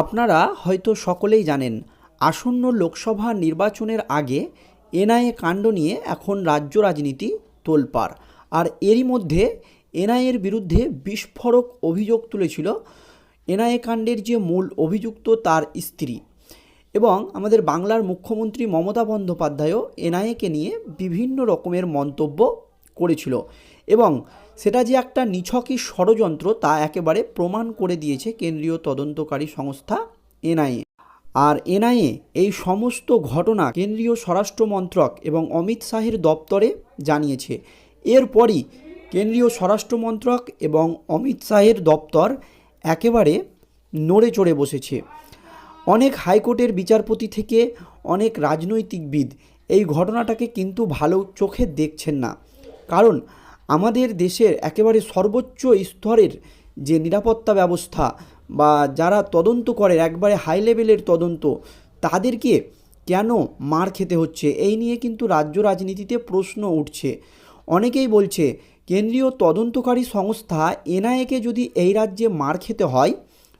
আপনারা হয়তো সকলেই জানেন, আসন্ন লোকসভা নির্বাচনের আগে এনআইএ কাণ্ড নিয়ে এখন রাজ্য রাজনীতি তোলপাড়। আর এরই মধ্যে এনআইএর বিরুদ্ধে বিস্ফোরক অভিযোগ তুলেছিল এনআইএ কাণ্ডের যে মূল অভিযুক্ত তার স্ত্রী। এবং আমাদের বাংলার মুখ্যমন্ত্রী মমতা বন্দ্যোপাধ্যায়ও এনআইএকে নিয়ে বিভিন্ন রকমের মন্তব্য করেছিল। এবং সেটা যে একটা নিছকই ষড়যন্ত্র তা একেবারে প্রমাণ করে দিয়েছে কেন্দ্রীয় তদন্তকারী সংস্থা এনআইএ। আর এনআইএ এই সমস্ত ঘটনা কেন্দ্রীয় স্বরাষ্ট্র মন্ত্রক এবং অমিত শাহের দপ্তরে জানিয়েছে। এরপরই কেন্দ্রীয় স্বরাষ্ট্র মন্ত্রক এবং অমিত শাহের দপ্তর একেবারে নড়ে চড়ে বসেছে। অনেক হাইকোর্টের বিচারপতি থেকে অনেক রাজনৈতিকবিদ এই ঘটনাটাকে কিন্তু ভালো চোখে দেখছেন না। কারণ আমাদের দেশের একেবারে সর্বোচ্চ স্তরের যে নিরাপত্তা ব্যবস্থা বা যারা তদন্ত করে, একবারে হাই লেভেলের তদন্ত, তাদেরকে কেন মার খেতে হচ্ছে? এই নিয়ে কিন্তু রাজ্য রাজনীতিতে প্রশ্ন উঠছে। অনেকেই বলছে, কেন্দ্রীয় তদন্তকারী সংস্থা এনআইএকে যদি এই রাজ্যে মার খেতে হয়,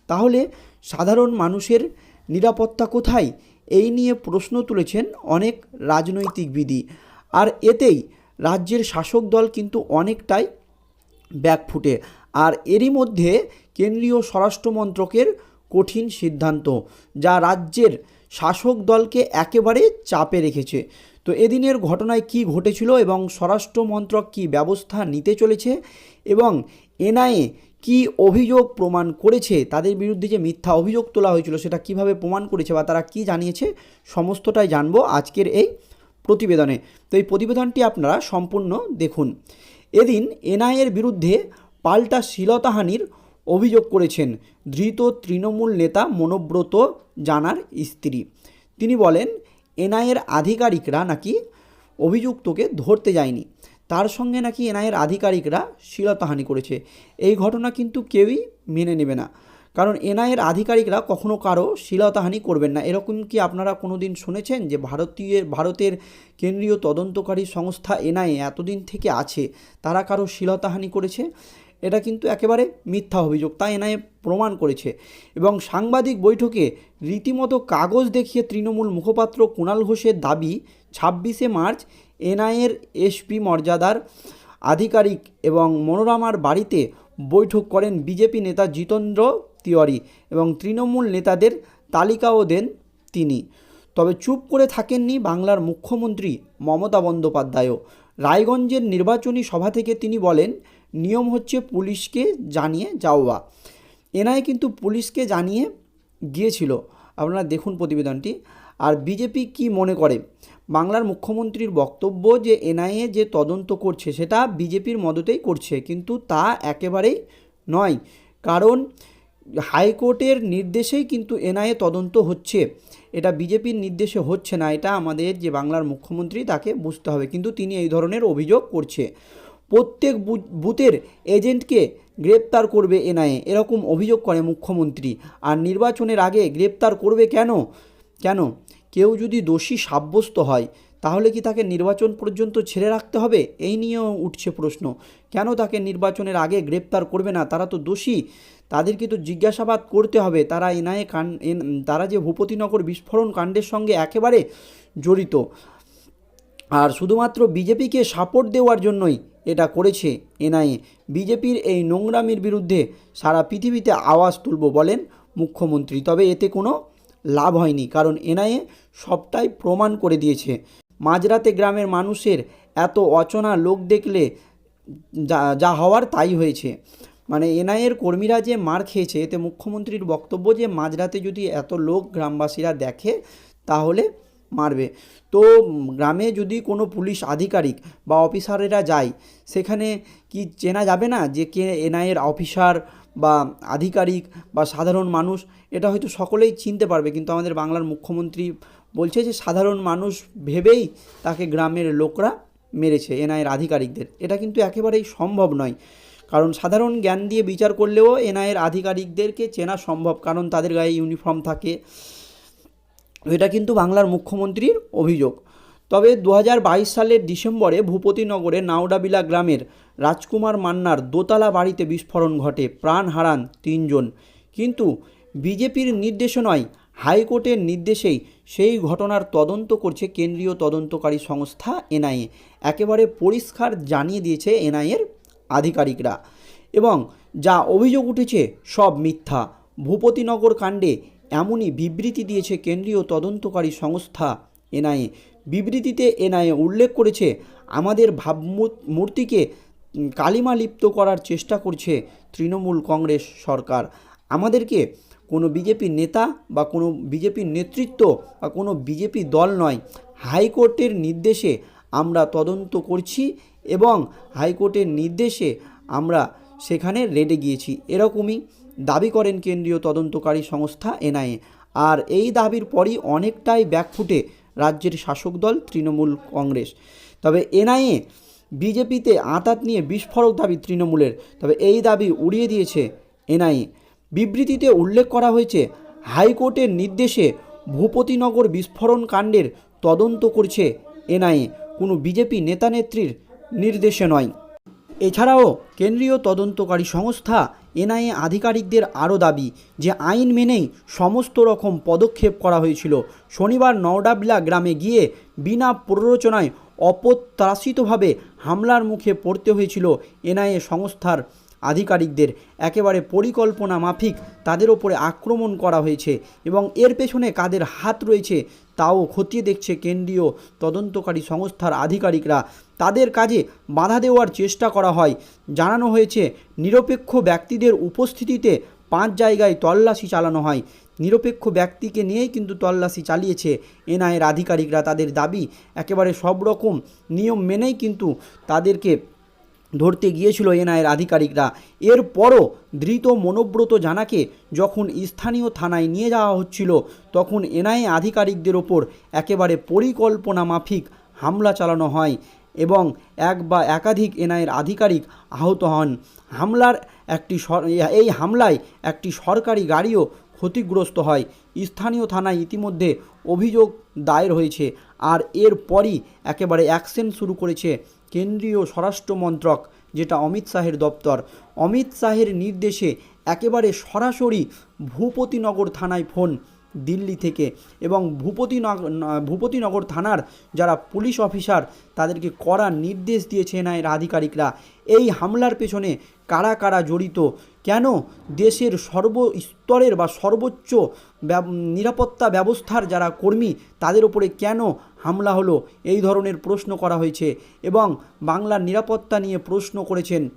তাহলে সাধারণ মানুষের নিরাপত্তা কোথায়? এই নিয়ে প্রশ্ন তুলেছেন অনেক রাজনৈতিক বিধি। আর এতেই রাজ্যের শাসক দল কিন্তু অনেকটাই ব্যাকফুটে আর এরই মধ্যে কেন্দ্রীয় স্বরাষ্ট্রমন্ত্রকের কঠিন সিদ্ধান্ত, যা রাজ্যের শাসক দলকে একেবারে চাপে রেখেছে। তো এদিনের ঘটনায় কি ঘটেছিল এবং স্বরাষ্ট্র মন্ত্রক কী ব্যবস্থা নিতে চলেছে এবং এনআইএ কি অভিযোগ প্রমাণ করেছে, তাদের বিরুদ্ধে যে মিথ্যা অভিযোগ তোলা হয়েছিল সেটা কীভাবে প্রমাণ করেছে বা তারা কি জানিয়েছে, সমস্তটাই জানব আজকের এই প্রতিবেদনে। তো এই প্রতিবেদনটি আপনারা সম্পূর্ণ দেখুন। এদিন এনআইএর বিরুদ্ধে পাল্টা শ্লীলতাহানির অভিযোগ করেছেন ধৃত তৃণমূল নেতা মনোব্রত জানার স্ত্রী। তিনি বলেন, এনআইএর আধিকারিকরা নাকি অভিযুক্তকে ধরতে যায়নি। তার সঙ্গে নাকি এনআইএর আধিকারিকরা শ্লীলতাহানি করেছে। এই ঘটনা কিন্তু কেউই মেনে নেবে না। কারণ এনআইএর আধিকারিকরা কখনো কারও শ্লীলতাহানি করবেন না। এরকম কি আপনারা কোনো দিন শুনেছেন যে ভারতীয় ভারতের কেন্দ্রীয় তদন্তকারী সংস্থা এনআইএ এতদিন থেকে আছে, তারা কারও শ্লীলতাহানি করেছে? এটা কিন্তু একেবারে মিথ্যা অভিযোগ, তা এনআইএ প্রমাণ করেছে। এবং সাংবাদিক বৈঠকে রীতিমতো কাগজ দেখিয়ে তৃণমূল মুখপাত্র কুণাল ঘোষের দাবি, ছাব্বিশে মার্চ এনআইএর এসপি মর্যাদার আধিকারিক এবং মনোরমার বাড়িতে বৈঠক করেন বিজেপি নেতা জিতেন্দ্র তিওয়ারি এবং তৃণমূল নেতাদের তালিকাও দেন তিনি। তবে চুপ করে থাকেননি বাংলার মুখ্যমন্ত্রী মমতা বন্দ্যোপাধ্যায়ও। রায়গঞ্জের নির্বাচনী সভা থেকে তিনি বলেন, নিয়ম হচ্ছে পুলিশকে জানিয়ে যাওয়া। এনআই কিন্তু পুলিশকে জানিয়ে গিয়েছিল। আপনারা দেখুন প্রতিবেদনটি। আর বিজেপি কি মনে করে? বাংলার মুখ্যমন্ত্রীর বক্তব্য যে এনআইএ যে তদন্ত করছে, সেটা বিজেপির মদতেই করছে, কিন্তু তা একেবারেই নয়। কারণ হাইকোর্টের নির্দেশেই কিন্তু এনআইএ তদন্ত হচ্ছে। এটা বিজেপির নির্দেশে হচ্ছে না, এটা আমাদের যে বাংলার মুখ্যমন্ত্রী তাকে বুঝতে হবে। কিন্তু তিনি এই ধরনের অভিযোগ করছে। প্রত্যেক বুথের এজেন্টকে গ্রেপ্তার করবে এনআইএ, এরকম অভিযোগ করে মুখ্যমন্ত্রী। আর নির্বাচনের আগে গ্রেপ্তার করবে কেন? কেন? কেউ যদি দোষী সাব্যস্ত হয় তাহলে কি তাকে নির্বাচন পর্যন্ত ছেড়ে রাখতে হবে? এই নিয়েও উঠছে প্রশ্ন। কেন তাকে নির্বাচনের আগে গ্রেপ্তার করবে না? তারা তো দোষী। তাদেরকে তো জিজ্ঞাসাবাদ করতে হবে। তারা এনআইএ কান তারা যে ভূপতিনগর বিস্ফোরণ কাণ্ডের সঙ্গে একেবারে জড়িত। আর শুধুমাত্র বিজেপিকে সাপোর্ট দেওয়ার জন্যই এটা করেছে এনআইএ। বিজেপির এই নোংরামির বিরুদ্ধে সারা পৃথিবীতে আওয়াজ তুলব বলেন মুখ্যমন্ত্রী। তবে এতে কোনো লাভ হয়নি, কারণ এনআইএ সবটাই প্রমাণ করে দিয়েছে। মাঝরাতে গ্রামের মানুষের এত অচনা লোক দেখলে যা যা হওয়ার তাই হয়েছে। মানে এনআইএর কর্মীরা যে মার খেয়েছে, এতে মুখ্যমন্ত্রীর বক্তব্য যে মাঝরাতে যদি এত লোক গ্রামবাসীরা দেখে, তাহলে মারবে। তো গ্রামে যদি কোনো পুলিশ আধিকারিক বা অফিসারেরা যায়, সেখানে কি চেনা যাবে না যে কে এনআইএর অফিসার বা আধিকারিক বা সাধারণ মানুষ? এটা হয়তো সকলেই চিনতে পারবে, কিন্তু আমাদের বাংলার মুখ্যমন্ত্রী বলছে যে সাধারণ মানুষ ভেবেই তাকে গ্রামের লোকরা মেরেছে, এনআইয়ের আধিকারিকদের। এটা কিন্তু একেবারেই সম্ভব নয়। কারণ সাধারণ জ্ঞান দিয়ে বিচার করলেও এনআইয়ের আধিকারিকদেরকে চেনা সম্ভব, কারণ তাদের গায়ে ইউনিফর্ম থাকে। এটা কিন্তু বাংলার মুখ্যমন্ত্রীর অভিযোগ। তবে দু হাজার বাইশ সালের ডিসেম্বরে ভূপতিনগরে নাওডাবিলা গ্রামের রাজকুমার মান্নার দোতলা বাড়িতে বিস্ফোরণ ঘটে, প্রাণ হারান তিনজন। কিন্তু বিজেপির নির্দেশে নয় হাইকোর্টের নির্দেশেই সেই ঘটনার তদন্ত করছে কেন্দ্রীয় তদন্তকারী সংস্থা এনআইএ। একেবারে পরিষ্কার জানিয়ে দিয়েছে এনআইএর আধিকারিকরা। এবং যা অভিযোগ উঠেছে সব মিথ্যা। ভূপতিনগর কাণ্ডে এমনই বিবৃতি দিয়েছে কেন্দ্রীয় তদন্তকারী সংস্থা এনআইএ। বিবৃতিতে এনআইএ উল্লেখ করেছে, আমাদের ভাবমূর্তিকে কালিমা লিপ্ত করার চেষ্টা করছে তৃণমূল কংগ্রেস সরকার। আমাদেরকে কোনো বিজেপি নেতা বা কোনো বিজেপির নেতৃত্ব বা কোনো বিজেপি দল নয়। হাইকোর্টের নির্দেশে আমরা তদন্ত করছি এবং হাইকোর্টের নির্দেশে আমরা সেখানে রেডে গিয়েছি। এরকমই দাবি করেন কেন্দ্রীয় তদন্তকারী সংস্থা এনআইএ। আর এই দাবির পরই অনেকটাই ব্যাকফুটে রাজ্যের শাসক দল তৃণমূল কংগ্রেস। তবে এনআইএ বিজেপিতে আঁতাত নিয়ে বিস্ফোরক দাবি তৃণমূলের। তবে এই দাবি উড়িয়ে দিয়েছে এনআইএ। বিবৃতিতে উল্লেখ করা হয়েছে, হাইকোর্টের নির্দেশে ভূপতিনগর বিস্ফোরণ কাণ্ডের তদন্ত করছে এনআইএ। কোনো বিজেপি নেতানেত্রীর নির্দেশে নয়। এছাড়াও কেন্দ্রীয় তদন্তকারী সংস্থা এনআইএ আধিকারিকদের আরও দাবি যে আইন মেনেই সমস্ত রকম পদক্ষেপ করা হয়েছিল। শনিবার নওডাবলা গ্রামে গিয়ে বিনা প্ররোচনায় অপ্রত্যাশিতভাবে হামলার মুখে পড়তে হয়েছিল এনআইএ সংস্থার আধিকারিকদের একেবারে পরিকল্পনা মাফিক তাদের ওপরে আক্রমণ করা হয়েছে এবং এর পেছনে কাদের হাত রয়েছে তাও খতিয়ে দেখছে কেন্দ্রীয় তদন্তকারী সংস্থার আধিকারিকরা। তাদের কাজে বাধা দেওয়ার চেষ্টা করা হয়। জানানো হয়েছে, নিরপেক্ষ ব্যক্তিদের উপস্থিতিতে পাঁচ জায়গায় তল্লাশি চালানো হয়। নিরপেক্ষ ব্যক্তিকে নিয়েই কিন্তু তল্লাশি চালিয়েছে এনআইয়ের আধিকারিকরা। তাদের দাবি, একেবারে সব রকম নিয়ম মেনেই কিন্তু তাদেরকে ধরতে গিয়েছিল এনআইয়ের আধিকারিকরা। এরপরও ধৃত মনোব্রত জানাকে যখন স্থানীয় থানায় নিয়ে যাওয়া হচ্ছিল, তখন এনআইএ আধিকারিকদের ওপর একেবারে পরিকল্পনা মাফিক হামলা চালানো হয় এবং এক বা একাধিক এনআইয়ের আধিকারিক আহত হন। হামলার একটি এই হামলায় একটি সরকারি গাড়িও ক্ষতিগ্রস্ত হয়। স্থানীয় থানায় ইতিমধ্যে অভিযোগ দায়ের হয়েছে আর এরপরই একেবারে অ্যাকশন শুরু করেছে কেন্দ্রীয় স্বরাষ্ট্রমন্ত্রক যেটা অমিত শাহের দপ্তর। অমিত শাহের নির্দেশে একেবারে সরাসরি ভূপতিনগর থানায় ফোন। দিল্লি থেকে এবং ভূপতিনগর ভূপতিনগর থানার যারা পুলিশ অফিসার তাদেরকে কড়া নির্দেশ দিয়েছে এর আধিকারিকরা। এই হামলার পেছনে কারা কারা জড়িত? কেন দেশের সর্বস্তরের বা সর্বোচ্চ নিরাপত্তা ব্যবস্থার যারা কর্মী তাদের ওপরে কেন হামলা হলো? এই ধরনের প্রশ্ন করা হয়েছে এবং বাংলার নিরাপত্তা নিয়ে প্রশ্ন করেছেন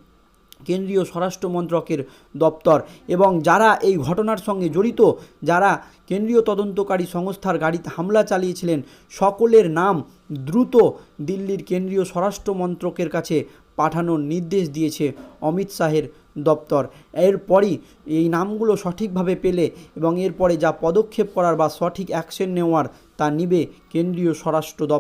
কেন্দ্রীয় স্বরাষ্ট্র মন্ত্রকের দপ্তর এবং যারা এই ঘটনার সঙ্গে জড়িত, যারা কেন্দ্রীয় তদন্তকারী সংস্থার গাড়িতে হামলা চালিয়েছিলেন, সকলের নাম দ্রুত দিল্লির কেন্দ্রীয় স্বরাষ্ট্র মন্ত্রকের কাছে পাঠানোর নির্দেশ দিয়েছে অমিত শাহের দপ্তর। এরপরই এই নামগুলো সঠিকভাবে পেলে এবং এরপরে যা পদক্ষেপ করার বা সঠিক অ্যাকশন নেওয়ার তা নিবে কেন্দ্রীয় স্বরাষ্ট্র দপ্তর।